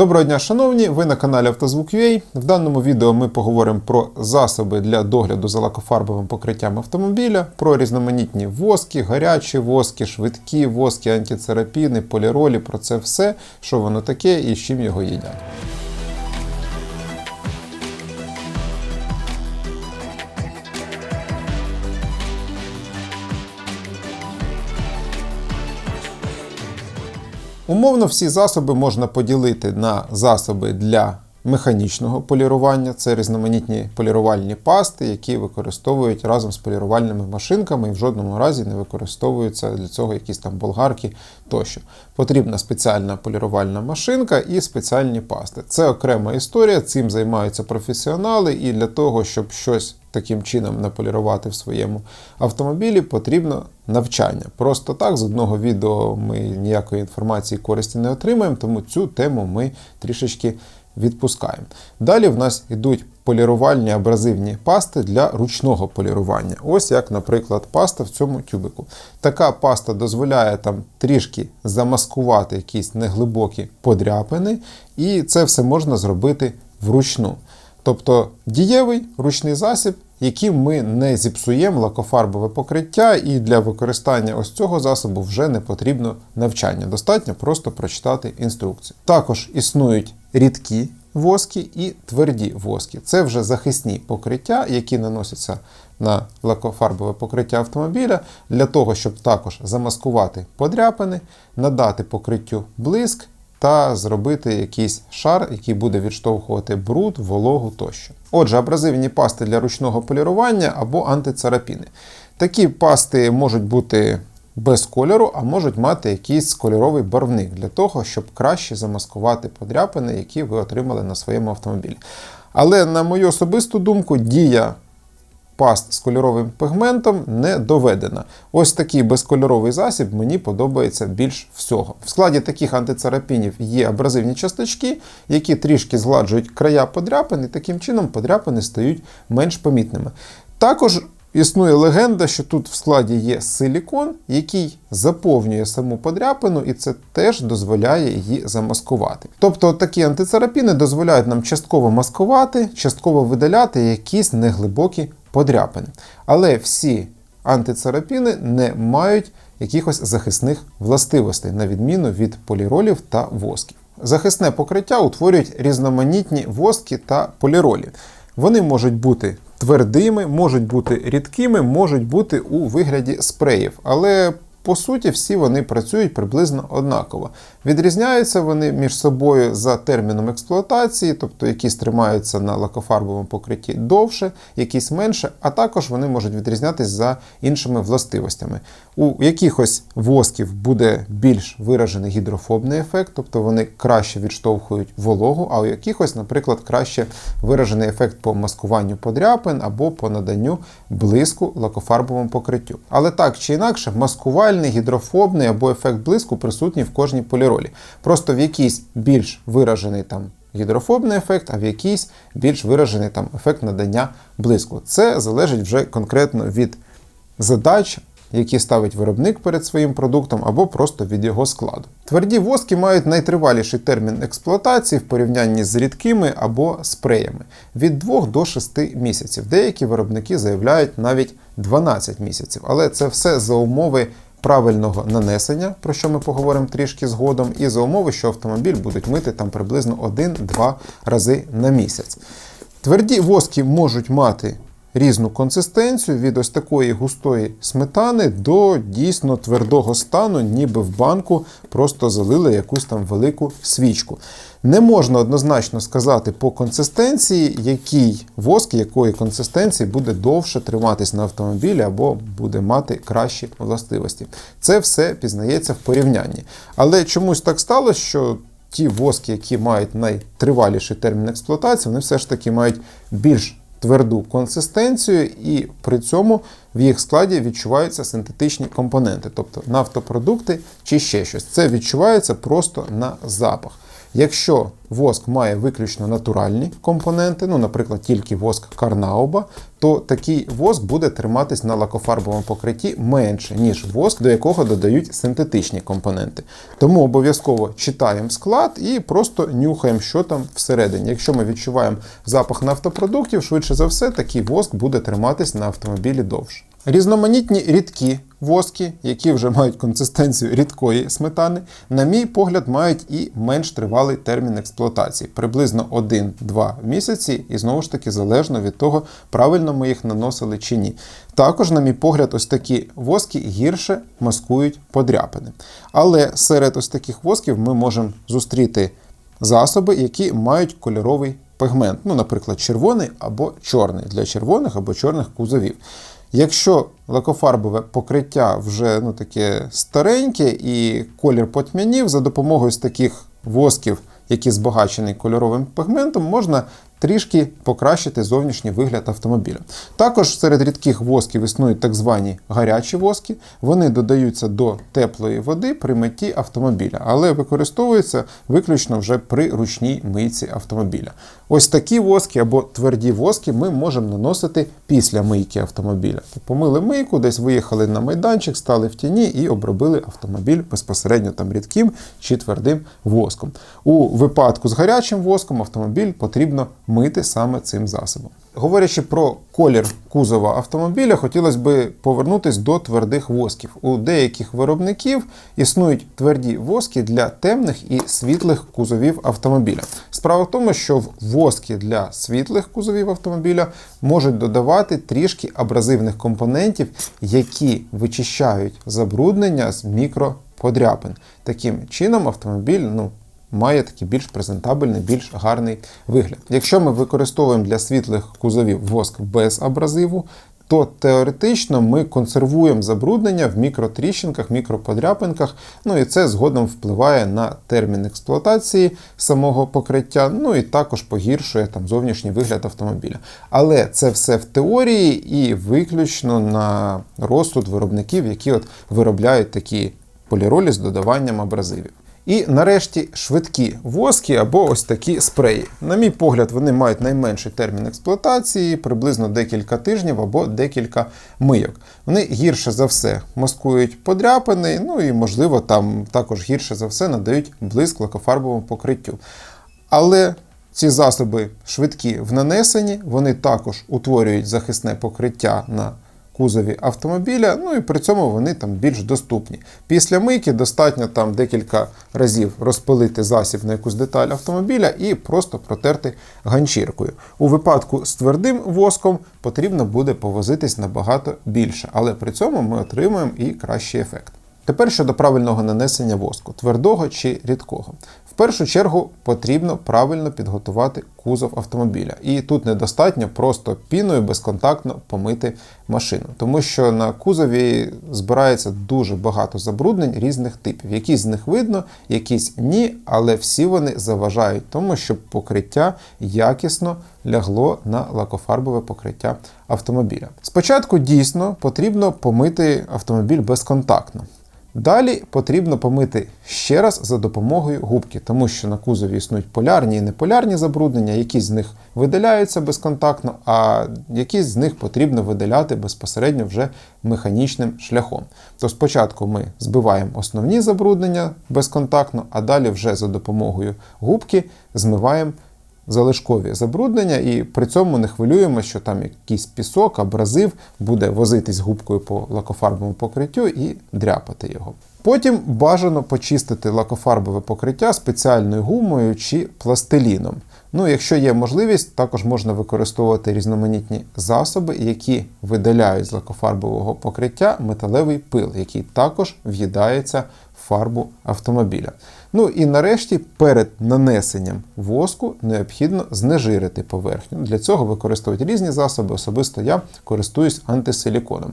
Доброго дня, шановні! Ви на каналі Автозвук.ua. В даному відео ми поговоримо про засоби для догляду за лакофарбовим покриттям автомобіля, про різноманітні воски, гарячі воски, швидкі воски, антицерапіни, поліролі, про це все, що воно таке і з чим його їдять. Умовно, всі засоби можна поділити на засоби для механічного полірування. Це різноманітні полірувальні пасти, які використовують разом з полірувальними машинками і в жодному разі не використовуються для цього якісь там болгарки тощо. Потрібна спеціальна полірувальна машинка і спеціальні пасти. Це окрема історія, цим займаються професіонали, і для того, щоб щось таким чином наполірувати в своєму автомобілі, потрібно навчання. Просто так, з одного відео ми ніякої інформації користі не отримаємо, тому цю тему ми трішечки відпускаємо. Далі в нас йдуть полірувальні абразивні пасти для ручного полірування. Ось як, наприклад, паста в цьому тюбику. Така паста дозволяє там трішки замаскувати якісь неглибокі подряпини, і це все можна зробити вручну. Тобто дієвий ручний засіб, яким ми не зіпсуємо лакофарбове покриття, і для використання ось цього засобу вже не потрібно навчання. Достатньо просто прочитати інструкцію. Також існують рідкі воски і тверді воски. Це вже захисні покриття, які наносяться на лакофарбове покриття автомобіля, для того, щоб також замаскувати подряпини, надати покриттю блиск та зробити якийсь шар, який буде відштовхувати бруд, вологу тощо. Отже, абразивні пасти для ручного полірування або антицарапіни. Такі пасти можуть бути без кольору, а можуть мати якийсь кольоровий барвник для того, щоб краще замаскувати подряпини, які ви отримали на своєму автомобілі. Але, на мою особисту думку, дія паст з кольоровим пігментом не доведена. Ось такий безкольоровий засіб мені подобається більш всього. В складі таких антицарапінів є абразивні часточки, які трішки згладжують края подряпин, і таким чином подряпини стають менш помітними. Також Існує легенда, що тут в складі є силікон, який заповнює саму подряпину, і це теж дозволяє її замаскувати. Тобто такі антицарапіни дозволяють нам частково маскувати, частково видаляти якісь неглибокі подряпини. Але всі антицарапіни не мають якихось захисних властивостей, на відміну від поліролів та восків. Захисне покриття утворюють різноманітні воски та поліролі. Вони можуть бути твердими, можуть бути рідкими, можуть бути у вигляді спреїв. Але по суті, всі вони працюють приблизно однаково. Відрізняються вони між собою за терміном експлуатації, тобто якісь тримаються на лакофарбовому покритті довше, якісь менше, а також вони можуть відрізнятися за іншими властивостями. У якихось восків буде більш виражений гідрофобний ефект, тобто вони краще відштовхують вологу, а у якихось, наприклад, краще виражений ефект по маскуванню подряпин або по наданню блиску лакофарбовому покриттю. Але так чи інакше, маскувальний, гідрофобний або ефект блиску присутній в кожній поліролі. Просто в якийсь більш виражений там. Гідрофобний ефект, а в якийсь більш виражений там ефект надання блиску. Це залежить вже конкретно від задач які ставить виробник перед своїм продуктом, або просто від його складу. Тверді воски мають найтриваліший термін експлуатації в порівнянні з рідкими або спреями від 2 до 6 місяців. Деякі виробники заявляють навіть 12 місяців, але це все за умови. Правильного нанесення, про що ми поговоримо трішки згодом, і за умови, що автомобіль будуть мити там приблизно 1-2 рази на місяць. Тверді воски можуть мати різну консистенцію від ось такої густої сметани до дійсно твердого стану, ніби в банку просто залили якусь там велику свічку. Не можна однозначно сказати по консистенції, який воск, якої консистенції буде довше триматись на автомобілі або буде мати кращі властивості. Це все пізнається в порівнянні. Але чомусь так сталося, що ті воски, які мають найтриваліший термін експлуатації, вони все ж таки мають більш тверду консистенцію, і при цьому в їх складі відчуваються синтетичні компоненти, тобто нафтопродукти чи ще щось. Це відчувається просто на запах. Якщо воск має виключно натуральні компоненти, ну, наприклад, тільки воск Карнауба, то такий воск буде триматись на лакофарбовому покритті менше, ніж воск, до якого додають синтетичні компоненти. Тому обов'язково читаємо склад і просто нюхаємо, що там всередині. Якщо ми відчуваємо запах нафтопродуктів, швидше за все, такий воск буде триматись на автомобілі довше. Різноманітні рідкі воски, які вже мають консистенцію рідкої сметани, на мій погляд, мають і менш тривалий термін експлуатації, приблизно 1-2 місяці, і знову ж таки залежно від того, правильно ми їх наносили чи ні. Також, на мій погляд, ось такі воски гірше маскують подряпини. Але серед ось таких восків ми можемо зустріти засоби, які мають кольоровий пігмент, ну, наприклад, червоний або чорний для червоних або чорних кузовів. Якщо лакофарбове покриття вже ну, таке стареньке і колір потьмянів, за допомогою з таких восків, які збагачені кольоровим пігментом, можна трішки покращити зовнішній вигляд автомобіля. Також серед рідких восків існують так звані гарячі воски. Вони додаються до теплої води при митті автомобіля, але використовуються виключно вже при ручній мийці автомобіля. Ось такі воски або тверді воски ми можемо наносити після мийки автомобіля. Помили мийку, десь виїхали на майданчик, стали в тіні і обробили автомобіль безпосередньо там рідким чи твердим воском. У випадку з гарячим воском автомобіль потрібно мити саме цим засобом. Говорячи про колір кузова автомобіля, хотілося б повернутися до твердих восків. У деяких виробників існують тверді воски для темних і світлих кузовів автомобіля. Справа в тому, що в воски для світлих кузовів автомобіля можуть додавати трішки абразивних компонентів, які вичищають забруднення з мікроподряпин. Таким чином, автомобіль ну, має такий більш презентабельний, більш гарний вигляд. Якщо ми використовуємо для світлих кузовів воск без абразиву, то теоретично ми консервуємо забруднення в мікротріщинках, мікроподряпинках, ну і це згодом впливає на термін експлуатації самого покриття, ну і також погіршує там зовнішній вигляд автомобіля. Але це все в теорії і виключно на розсуд виробників, які от виробляють такі поліролі з додаванням абразивів. І нарешті швидкі воски або ось такі спреї. На мій погляд, вони мають найменший термін експлуатації, приблизно декілька тижнів або декілька мийок. Вони гірше за все маскують подряпини, ну і, можливо, там також гірше за все надають блиск лакофарбовому покриттю. Але ці засоби швидкі в нанесенні, вони також утворюють захисне покриття на кузові автомобіля, ну і при цьому вони там більш доступні. Після мийки достатньо там декілька разів розпилити засіб на якусь деталь автомобіля і просто протерти ганчіркою. У випадку з твердим воском потрібно буде повозитись набагато більше, але при цьому ми отримуємо і кращий ефект. Тепер щодо правильного нанесення воску, твердого чи рідкого. Першу чергу потрібно правильно підготувати кузов автомобіля. І тут недостатньо просто піною безконтактно помити машину, тому що на кузові збирається дуже багато забруднень різних типів. Якісь з них видно, якісь ні, але всі вони заважають тому, щоб покриття якісно лягло на лакофарбове покриття автомобіля. Спочатку дійсно потрібно помити автомобіль безконтактно. Далі потрібно помити ще раз за допомогою губки, тому що на кузові існують полярні і неполярні забруднення, якісь з них видаляються безконтактно, а якісь з них потрібно видаляти безпосередньо вже механічним шляхом. То спочатку ми збиваємо основні забруднення безконтактно, а далі вже за допомогою губки змиваємо залишкові забруднення, і при цьому не хвилюємо, що там якийсь пісок, абразив буде возитись губкою по лакофарбовому покриттю і дряпати його. Потім бажано почистити лакофарбове покриття спеціальною гумою чи пластиліном. Ну, якщо є можливість, також можна використовувати різноманітні засоби, які видаляють з лакофарбового покриття металевий пил, який також в'їдається фарбу автомобіля. Ну і нарешті перед нанесенням воску необхідно знежирити поверхню. Для цього використовують різні засоби, особисто я користуюсь антисиліконом.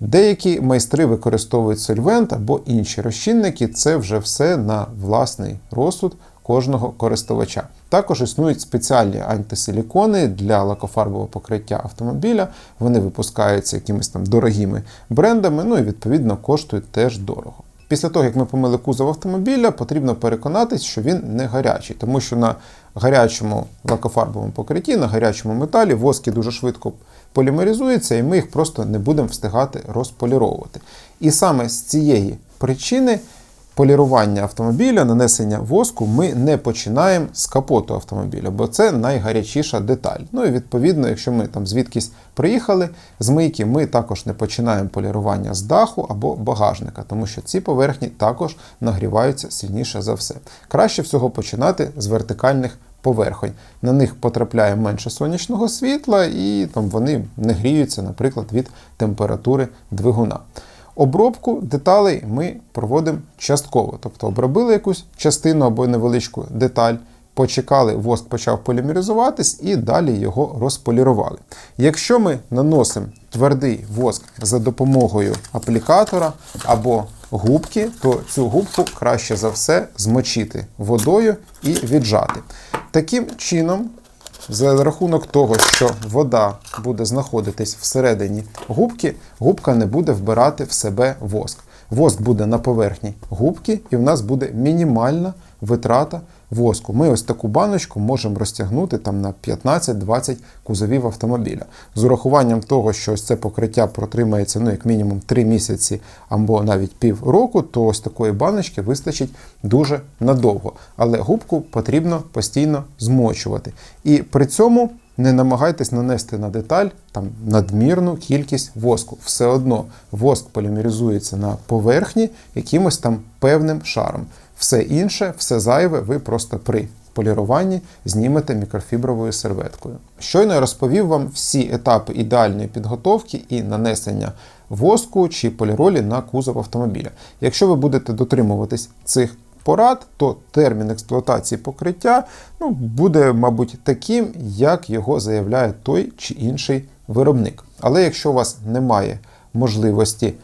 Деякі майстри використовують сольвент або інші розчинники, це вже все на власний розсуд кожного користувача. Також існують спеціальні антисилікони для лакофарбового покриття автомобіля. Вони випускаються якимись там дорогими брендами, ну і відповідно коштують теж дорого. Після того, як ми помили кузов автомобіля, потрібно переконатись, що він не гарячий, тому що на гарячому лакофарбовому покритті, на гарячому металі воски дуже швидко полімеризуються, і ми їх просто не будемо встигати розполіровувати. І саме з цієї причини полірування автомобіля, нанесення воску ми не починаємо з капоту автомобіля, бо це найгарячіша деталь. Ну і відповідно, якщо ми там звідкись приїхали з мийки, ми також не починаємо полірування з даху або багажника, тому що ці поверхні також нагріваються сильніше за все. Краще всього починати з вертикальних поверхонь. На них потрапляє менше сонячного світла, і там вони не гріються, наприклад, від температури двигуна. Обробку деталей ми проводимо частково, тобто обробили якусь частину або невеличку деталь, почекали, воск почав полімеризуватись і далі його розполірували. Якщо ми наносимо твердий воск за допомогою аплікатора або губки, то цю губку краще за все змочити водою і віджати. Таким чином за рахунок того, що вода буде знаходитись всередині губки, губка не буде вбирати в себе воск. Воск буде на поверхні губки, і в нас буде мінімальна витрата воску. Ми ось таку баночку можемо розтягнути там на 15-20 кузовів автомобіля. З урахуванням того, що ось це покриття протримається ну, як мінімум 3 місяці або навіть пів року, то ось такої баночки вистачить дуже надовго. Але губку потрібно постійно змочувати. І при цьому. Не намагайтесь нанести на деталь там надмірну кількість воску. Все одно воск полімеризується на поверхні якимось там певним шаром. Все інше, все зайве, ви просто при поліруванні знімете мікрофібровою серветкою. Щойно я розповів вам всі етапи ідеальної підготовки і нанесення воску чи поліролі на кузов автомобіля. Якщо ви будете дотримуватись цих порад, то термін експлуатації покриття ну, буде, мабуть, таким, як його заявляє той чи інший виробник. Але якщо у вас немає можливості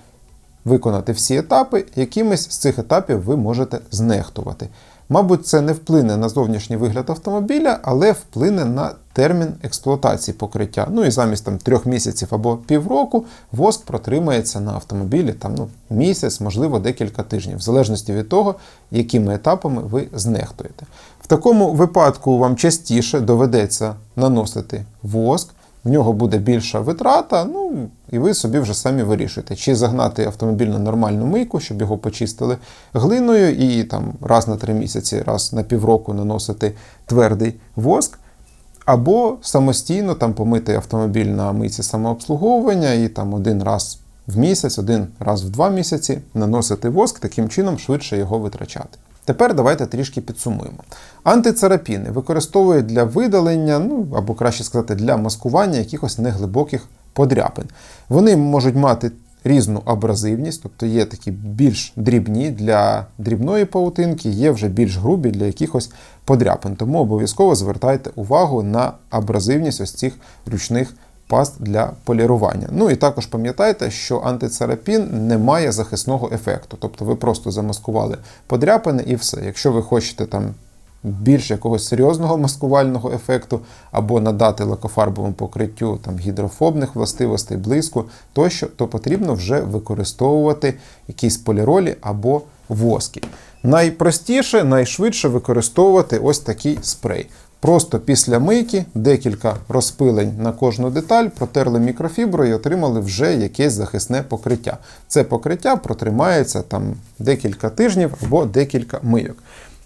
виконати всі етапи, якимись з цих етапів ви можете знехтувати. Мабуть, це не вплине на зовнішній вигляд автомобіля, але вплине на термін експлуатації покриття. Ну і замість там трьох місяців або півроку воск протримається на автомобілі там ну, місяць, можливо, декілька тижнів, в залежності від того, якими етапами ви знехтуєте. В такому випадку вам частіше доведеться наносити воск в нього буде більша витрата, ну і ви собі вже самі вирішуєте, чи загнати автомобіль на нормальну мийку, щоб його почистили глиною, і там раз на три місяці, раз на півроку наносити твердий воск. Або самостійно там помити автомобіль на мийці самообслуговування і там один раз в місяць, один раз в два місяці наносити воск, таким чином швидше його витрачати. Тепер давайте трішки підсумуємо. Антицарапіни використовують для видалення, ну або краще сказати, для маскування якихось неглибоких подряпин. Вони можуть мати різну абразивність, тобто є такі більш дрібні для дрібної паутинки, є вже більш грубі для якихось подряпин. Тому обов'язково звертайте увагу на абразивність ось цих ручних паст для полірування. Ну і також пам'ятайте, що антицарапін не має захисного ефекту. Тобто ви просто замаскували подряпини і все. Якщо ви хочете там більш якогось серйозного маскувального ефекту, або надати лакофарбовому покриттю там, гідрофобних властивостей, блиску тощо, то потрібно вже використовувати якісь поліролі або воски. Найпростіше, найшвидше використовувати ось такий спрей. Просто після мийки декілька розпилень на кожну деталь, протерли мікрофіброю і отримали вже якесь захисне покриття. Це покриття протримається там декілька тижнів або декілька мийок.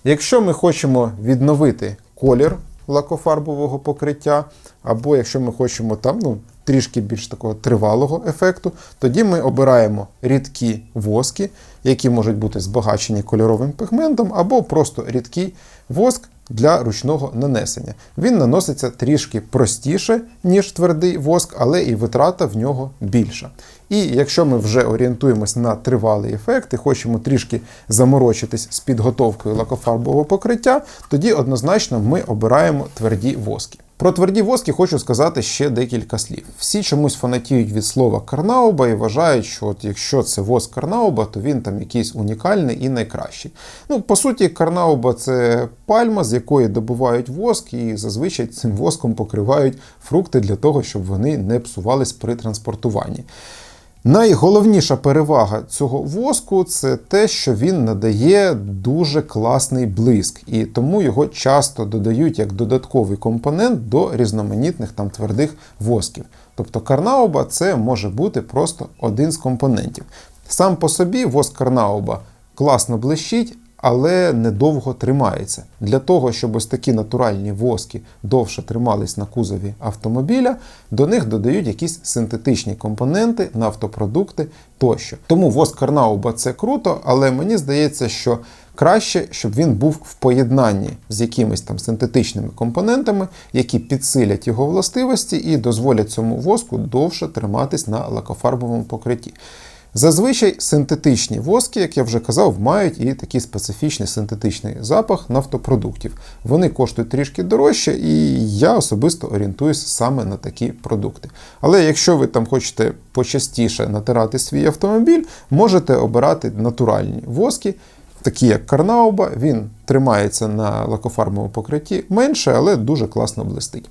Якщо ми хочемо відновити колір лакофарбового покриття, або якщо ми хочемо там ну, трішки більш такого тривалого ефекту, тоді ми обираємо рідкі воски, які можуть бути збагачені кольоровим пігментом, або просто рідкий воск для ручного нанесення. Він наноситься трішки простіше, ніж твердий воск, але і витрата в нього більша. І якщо ми вже орієнтуємось на тривалий ефект і хочемо трішки заморочитись з підготовкою лакофарбового покриття, тоді однозначно ми обираємо тверді воски. Про тверді воски хочу сказати ще декілька слів. Всі чомусь фанатіють від слова карнауба і вважають, що от якщо це воск карнауба, то він там якийсь унікальний і найкращий. Ну, по суті, карнауба це пальма, з якої добувають воск, і зазвичай цим воском покривають фрукти для того, щоб вони не псувались при транспортуванні. Найголовніша перевага цього воску це те, що він надає дуже класний блиск, і тому його часто додають як додатковий компонент до різноманітних там твердих восків. Тобто карнауба це може бути просто один з компонентів. Сам по собі воск карнауба класно блищить, але недовго тримається. Для того, щоб ось такі натуральні воски довше тримались на кузові автомобіля, до них додають якісь синтетичні компоненти, нафтопродукти тощо. Тому воск Карнауба це круто, але мені здається, що краще, щоб він був в поєднанні з якимись там синтетичними компонентами, які підсилять його властивості і дозволять цьому воску довше триматись на лакофарбовому покритті. Зазвичай синтетичні воски, як я вже казав, мають і такий специфічний синтетичний запах нафтопродуктів. Вони коштують трішки дорожче, і я особисто орієнтуюся саме на такі продукти. Але якщо ви там хочете почастіше натирати свій автомобіль, можете обирати натуральні воски. Такі як Карнауба, він тримається на лакофарбовому покритті менше, але дуже класно блистить.